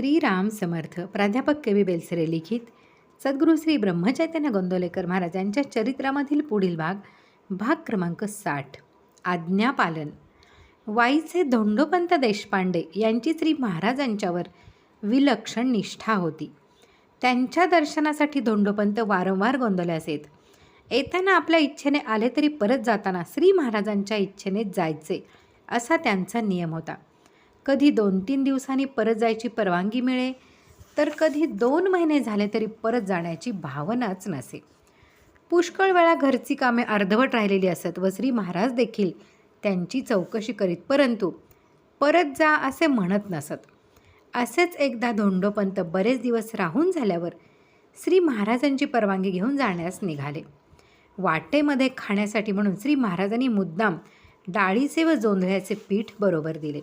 श्रीराम समर्थ प्राध्यापक K V Belsare लिखित सद्गुरू श्री ब्रह्मचैतन्य गोंदवलेकर महाराज यांच्या चरित्रामधील पुढील भाग भाग क्रमांक साठ आज्ञापालन. वाईचे धोंडोपंत देशपांडे यांची श्री महाराजांच्यावर विलक्षण निष्ठा होती. त्यांच्या दर्शनासाठी धोंडोपंत वारंवार गोंदल्यास येत. येताना आपल्या इच्छेने आले तरी परत जाताना श्री महाराजांच्या इच्छेने जायचे असा त्यांचा नियम होता. कधी दोन तीन दिवसांनी परत जायची परवानगी मिळे तर कधी दोन महिने झाले तरी परत जाण्याची भावनाच नसे. पुष्कळ वेळा घरची कामे अर्धवट राहिलेली असत व श्री महाराज देखील त्यांची चौकशी करीत परंतु परत जा असे म्हणत नसत. असेच एकदा धोंडोपंत बरेच दिवस राहून झाल्यावर श्री महाराजांची परवानगी घेऊन जाण्यास निघाले. वाटेमध्ये खाण्यासाठी म्हणून श्री महाराजांनी मुद्दाम डाळीचे व जोंधळ्याचे पीठ बरोबर दिले.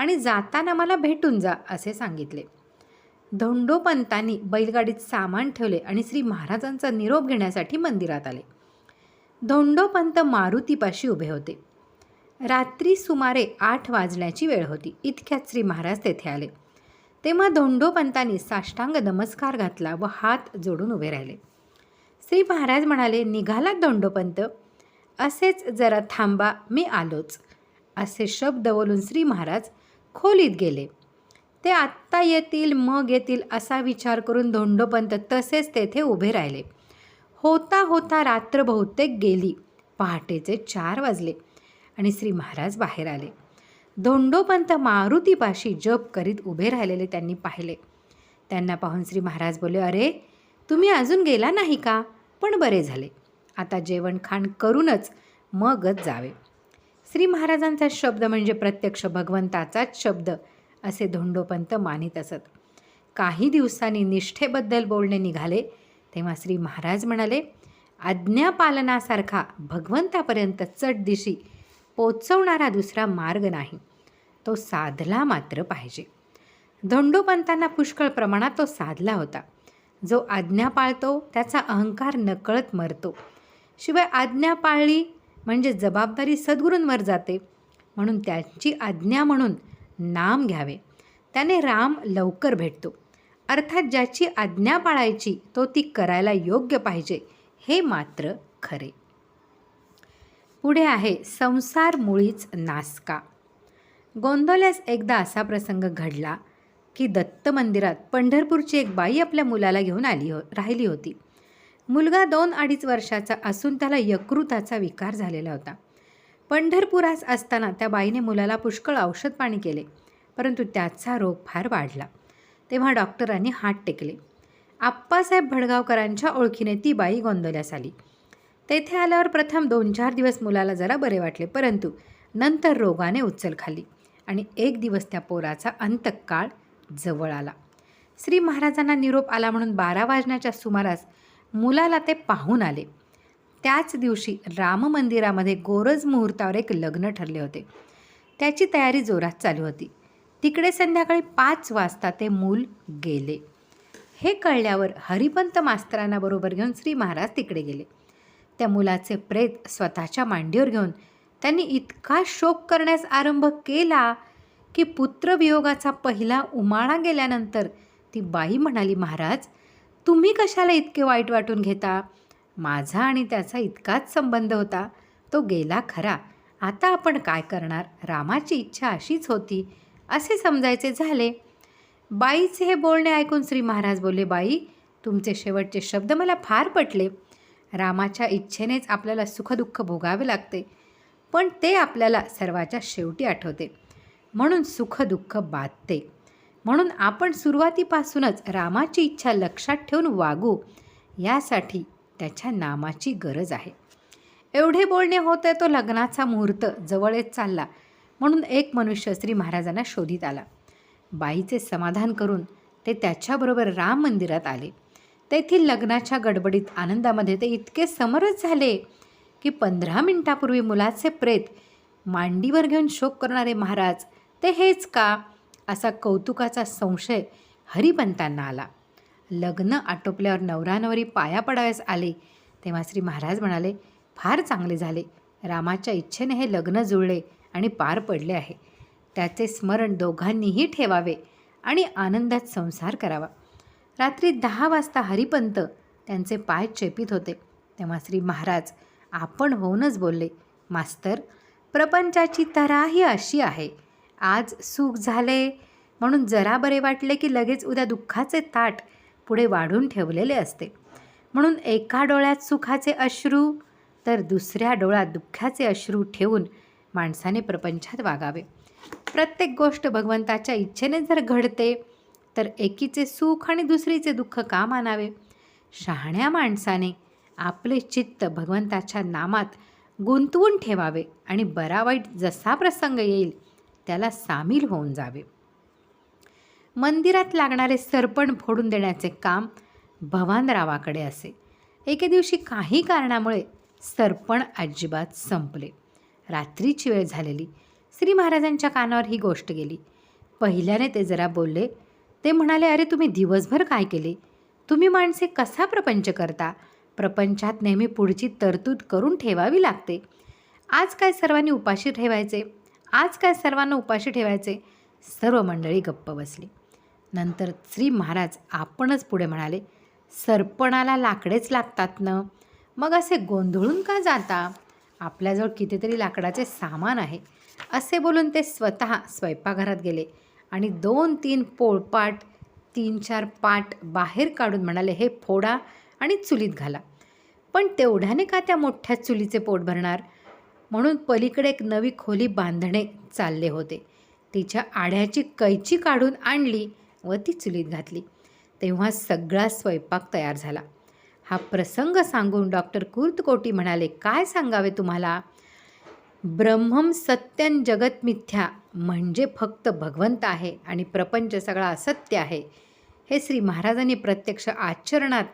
आणि जाताना मला भेटून जा असे सांगितले. धोंडोपंतांनी बैलगाडीत सामान ठेवले आणि श्री महाराजांचा निरोप घेण्यासाठी मंदिरात आले. धोंडोपंत मारुतीपाशी उभे होते. रात्री सुमारे आठ वाजण्याची वेळ होती. इतक्यात श्री महाराज तेथे आले. तेव्हा धोंडोपंतांनी साष्टांग नमस्कार घातला व हात जोडून उभे राहिले. श्री महाराज म्हणाले निघाला धोंडोपंत? असेच जरा थांबा मी आलोच. असे शब्द बोलून श्री महाराज खोलीत गेले. ते आत्ता येतील मग येतील असा विचार करून धोंडोपंत तसेच तेथे उभे राहिले. होता होता रात्र बहुतेक गेली. पहाटेचे चार वाजले आणि श्री महाराज बाहेर आले. धोंडोपंत मारुतीपाशी जप करीत उभे राहिलेले त्यांनी पाहिले. त्यांना पाहून श्री महाराज बोले अरे तुम्ही अजून गेला नाही का? पण बरे झाले. आता जेवण खाण करूनच मगच जावे. श्री महाराजांचा शब्द म्हणजे प्रत्यक्ष भगवंताचाच शब्द असे धोंडोपंत मानित असत. काही दिवसांनी निष्ठेबद्दल बोलणे निघाले तेव्हा श्री महाराज म्हणाले आज्ञापालनासारखा भगवंतापर्यंत चट दिशी पोचवणारा दुसरा मार्ग नाही. तो साधला मात्र पाहिजे. धोंडोपंतांना पुष्कळ प्रमाणात तो साधला होता. जो आज्ञा पाळतो त्याचा अहंकार नकळत मरतो. शिवाय आज्ञा पाळली म्हणजे जबाबदारी सद्गुरूंवर जाते. म्हणून त्यांची आज्ञा म्हणून नाम घ्यावे. त्याने राम लवकर भेटतो. अर्थात ज्याची आज्ञा पाळायची तो ती करायला योग्य पाहिजे हे मात्र खरे. पुढे आहे संसार मुळीच नासका. गोंदवल्यास एकदा असा प्रसंग घडला की दत्त मंदिरात पंढरपूरची एक बाई आपल्या मुलाला घेऊन आली हो राहिली होती. मुलगा दोन अडीच वर्षाचा असून त्याला यकृताचा विकार झालेला होता. पंढरपुरास असताना त्या बाईने मुलाला पुष्कळ औषध पाणी केले परंतु त्याचा रोग फार वाढला. तेव्हा डॉक्टरांनी हात टेकले. आप्पासाहेब भडगावकरांच्या ओळखीने ती बाई गोंदवल्यास आली. तेथे आल्यावर प्रथम दोन चार दिवस मुलाला जरा बरे वाटले परंतु नंतर रोगाने उचल खाली आणि एक दिवस त्या पोराचा अंतकाळ जवळ आला. श्री महाराजांना निरोप आला म्हणून बारा वाजण्याच्या सुमारास मुलाला ते पाहून आले. त्याच दिवशी राम मंदिरामध्ये गोरज मुहूर्तावर एक लग्न ठरले होते. त्याची तयारी जोरात चालू होती. तिकडे संध्याकाळी पाच वाजता ते मूल गेले. हे कळल्यावर हरिपंत मास्तरांना बरोबर घेऊन श्री महाराज तिकडे गेले. त्या मुलाचे प्रेत स्वतःच्या मांडीवर घेऊन त्यांनी इतका शोक करण्यास आरंभ केला की पुत्रवियोगाचा पहिला उमाळा गेल्यानंतर ती बाई म्हणाली महाराज तुम्ही कशाला इतके वाईट वाटून घेता? माझा आणि त्याचा इतकाच संबंध होता. तो गेला खरा. आता आपण काय करणार? रामाची इच्छा अशीच होती. असे समजायचे झाले. बाईचे हे बोलणे ऐकून श्री महाराज बोलले बाई तुमचे शेवटचे शब्द मला फार पटले. रामाच्या इच्छेनेच आपल्याला सुखदुःख भोगावे लागते. पण ते आपल्याला सर्वाच्या शेवटी आठवते. म्हणून सुखदुःख बाधते. म्हणून आपण सुरुवातीपासूनच रामाची इच्छा लक्षात ठेवून वागू यासाठी त्याच्या नामाची गरज आहे. एवढे बोलणे होते तो लग्नाचा मुहूर्त जवळ येत चालला म्हणून एक मनुष्य श्री महाराजांना शोधित आला. बाईचे समाधान करून ते त्याच्याबरोबर राम मंदिरात आले. तेथील लग्नाच्या गडबडीत आनंदामध्ये ते इतके समरस झाले की पंधरा मिनिटापूर्वी मुलाचे प्रेत मांडीवर घेऊन शोक करणारे महाराज ते हेच का? असा कौतुकाचा संशय हरिपंतांना आला. लग्न आटोपल्यावर नवरा नवरी पाया पडाव्यास आले. तेव्हा श्री महाराज म्हणाले फार चांगले झाले. रामाच्या इच्छेने हे लग्न जुळले आणि पार पडले आहे. त्याचे स्मरण दोघांनीही ठेवावे आणि आनंदात संसार करावा. रात्री दहा वाजता हरिपंत त्यांचे पाय चेपित होते. तेव्हा श्री महाराज आपण होऊनच बोलले. मास्तर प्रपंचाची तरा ही अशी आहे. आज सुख झाले. म्हणून जरा बरे वाटले की लगेच उद्या दुःखाचे ताट पुढे वाढून ठेवलेले असते. म्हणून एका डोळ्यात सुखाचे अश्रू तर दुसऱ्या डोळ्यात दुःखाचे अश्रू ठेवून माणसाने प्रपंचात वागावे. प्रत्येक गोष्ट भगवंताच्या इच्छेने जर घडते तर एकीचे सुख आणि दुसरीचे दुःख का मानावे? शहाण्या माणसाने आपले चित्त भगवंताच्या नामात गुंतवून ठेवावे आणि बरा वाईट जसा प्रसंग येईल त्याला सामील होऊन जावे. मंदिरात लागणारे सरपण फोडून देण्याचे काम भवानरावाकडे असे. एके दिवशी काही कारणामुळे सरपण अजिबात संपले. रात्रीची वेळ झालेली. श्री महाराजांच्या कानावर ही गोष्ट गेली. पहिल्याने ते जरा बोलले ते म्हणाले अरे तुम्ही दिवसभर काय केले? तुम्ही माणसे कसा प्रपंच करता? प्रपंचात नेहमी पुढची तरतूद करून ठेवावी लागते. आज काय सर्वांनी उपाशी ठेवायचे? आज काय सर्वांना उपाशी ठेवायचे? सर्व मंडळी गप्प बसली. नंतर श्री महाराज आपणच पुढे म्हणाले सरपणाला लाकडेच लागतात न? मग असे गोंधळून का जाता? आपल्याजवळ कितीतरी लाकडाचे सामान आहे. असे बोलून ते स्वतः स्वयंपाकघरात गेले आणि दोन तीन पोळपाट तीन चार पाट बाहेर काढून म्हणाले हे फोडा आणि चुलीत घाला. पण तेवढ्याने का त्या मोठ्या चुलीचे पोट भरणार? म्हणून पलीकडे एक नवी खोली बांधणे चालले होते. तिच्या आड्याची कैची काढून आणली व ती चुलीत घातली. तेव्हा सगळा स्वयंपाक तयार झाला. हा प्रसंग सांगून डॉक्टर कुर्तकोटी म्हणाले काय सांगावे तुम्हाला? ब्रह्मम सत्यन जगत मिथ्या म्हणजे फक्त भगवंत आहे आणि प्रपंच सगळा असत्य आहे. हे श्री महाराजांनी प्रत्यक्ष आचरणात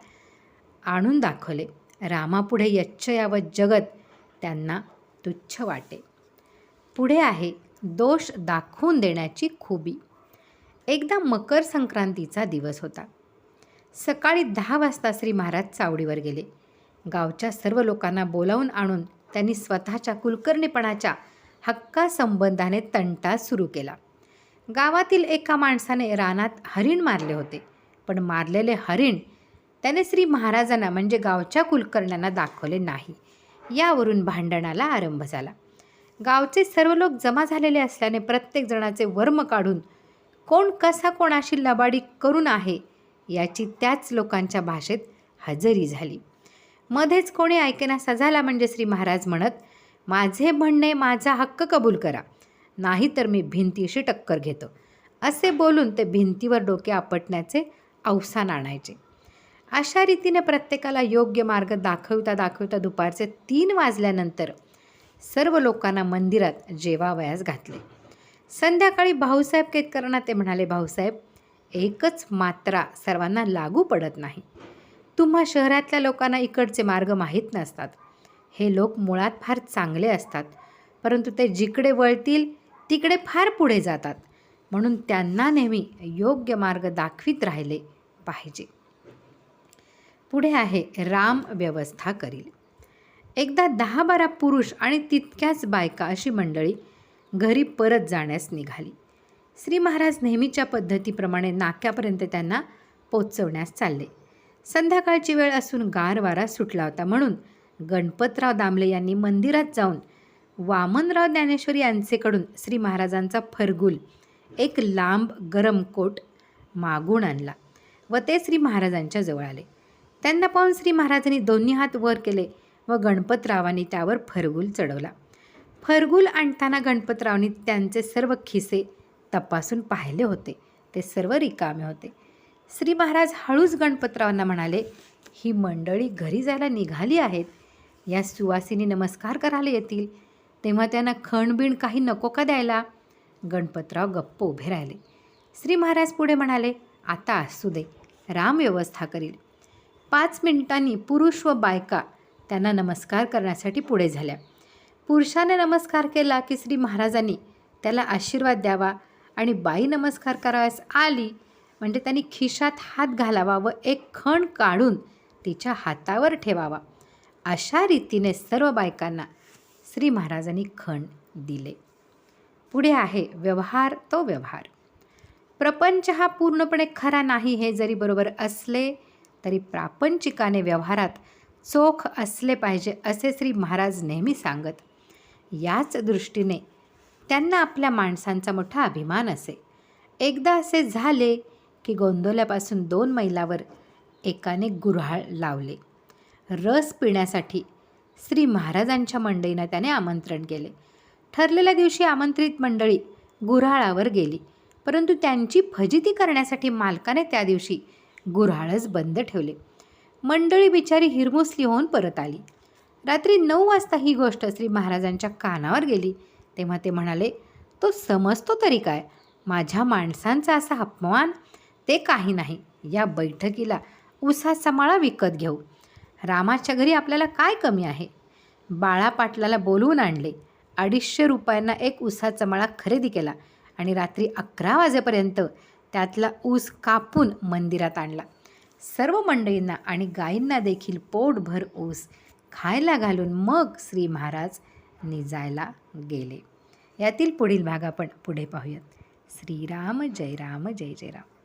आणून दाखवले. रामापुढे यच्छ यावत जगत त्यांना तुच्छ वाटे. पुढे आहे दोष दाखवून देण्याची खुबी. एकदा मकर संक्रांतीचा दिवस होता. सकाळी दहा वाजता श्री महाराज चावडीवर गेले. गावच्या सर्व लोकांना बोलावून आणून त्यांनी स्वतःच्या कुलकर्णीपणाच्या हक्कासंबंधाने तंटा सुरू केला. गावातील एका माणसाने रानात हरिण मारले होते पण मारलेले हरिण त्याने श्री महाराजांना म्हणजे गावच्या कुलकर्ण्यांना दाखवले नाही. यावरून भांडणाला आरंभ झाला. गावचे सर्व लोक जमा झालेले असल्याने प्रत्येक जणाचे वर्म काढून कोण कसा कोणाशी लबाडी करून आहे? याची त्याच लोकांच्या भाषेत हजेरी झाली. मध्येच कोणी ऐकेनासा झाला म्हणजे श्री महाराज म्हणत माझे म्हणणे माझा हक्क कबूल करा. नाही तर मी भिंतीशी टक्कर घेतो. असे बोलून ते भिंतीवर डोके आपटण्याचे अवसान आणायचे. अशा रीतीने प्रत्येकाला योग्य मार्ग दाखवता दाखवता दुपारचे तीन वाजल्यानंतर सर्व लोकांना मंदिरात जेवावयास घातले. संध्याकाळी भाऊसाहेब केतकरांना ते म्हणाले भाऊसाहेब एकच मात्रा सर्वांना लागू पडत नाही. तुम्हा शहरातल्या लोकांना इकडचे मार्ग माहीत नसतात. हे लोक मुळात फार चांगले असतात परंतु ते जिकडे वळतील तिकडे फार पुढे जातात. म्हणून त्यांना नेहमी योग्य मार्ग दाखवित राहिले पाहिजे. पुढे आहे राम व्यवस्था करील. एकदा दहा बारा पुरुष आणि तितक्याच बायका अशी मंडळी घरी परत जाण्यास निघाली. श्री महाराज नेहमीच्या पद्धतीप्रमाणे नाक्यापर्यंत त्यांना पोचवण्यास चालले. संध्याकाळची वेळ असून गार वारा सुटला होता म्हणून गणपतराव दामले यांनी मंदिरात जाऊन वामनराव ज्ञानेश्वर यांचेकडून श्री महाराजांचा फरगुल एक लांब गरम कोट मागून आणला व ते श्री महाराजांच्या जवळ आले. त्यांना पाहून श्री महाराजांनी दोन्ही हात वर केले व गणपतरावांनी त्यावर फरगुल चढवला. फरगुल आणताना गणपतरावनी त्यांचे सर्व खिसे तपासून पाहिले होते. ते सर्व रिकामे होते. श्री महाराज हळूच गणपतरावांना म्हणाले ही मंडळी घरी जायला निघाली आहेत. या सुवासिनी नमस्कार करायला येतील. तेव्हा त्यांना खणबिण काही नको का द्यायला? गणपतराव गप्प उभे राहिले. श्री महाराज पुढे म्हणाले आता असू दे. राम व्यवस्था करील. पाच मिनिटांनी पुरुष व बायका त्यांना नमस्कार करण्यासाठी पुढे झाल्या. पुरुषाने नमस्कार केला की श्री महाराजांनी त्याला आशीर्वाद द्यावा आणि बाई नमस्कार करावयास आली म्हणजे त्यांनी खिशात हात घालावा व एक खण काढून तिच्या हातावर ठेवावा. अशा रीतीने सर्व बायकांना श्री महाराजांनी खण दिले. पुढे आहे व्यवहार तो व्यवहार. प्रपंच हा पूर्णपणे खरा नाही हे जरी बरोबर असले तरी प्रापंचिकाने व्यवहारात चोख असले पाहिजे असे श्री महाराज नेहमी सांगत. याच दृष्टीने त्यांना आपल्या माणसांचा मोठा अभिमान असे. एकदा असे झाले की गोंदोल्यापासून दोन मैलावर एकाने गुऱ्हाळ लावले. रस पिण्यासाठी श्री महाराजांच्या मंडईनं त्याने आमंत्रण केले. ठरलेल्या दिवशी आमंत्रित मंडळी गुऱ्हाळावर गेली. परंतु त्यांची फजिती करण्यासाठी मालकाने त्या दिवशी गुऱ्हाळच बंद ठेवले. मंडळी बिचारी हिरमुसली होऊन परत आली. रात्री नऊ वाजता ही गोष्ट श्री महाराजांच्या कानावर गेली. तेव्हा ते म्हणाले तो समजतो तरी काय? माझ्या माणसांचा असा अपमान? ते काही नाही. या बैठकीला उसाचा माळा विकत घेऊ. रामाच्या घरी आपल्याला काय कमी आहे? बाळा पाटलाला बोलवून आणले. अडीचशे रुपयांना एक उसाचा माळा खरेदी केला आणि रात्री अकरा वाजेपर्यंत त्यातला ऊस कापून मंदिरात आणला. सर्व मंडळींना आणि गायींना देखील पोटभर ऊस खायला घालून मग श्री महाराज निजायला गेले. यातील पुढील भाग आपण पुढे पाहूयात. श्रीराम जय राम जय जय राम.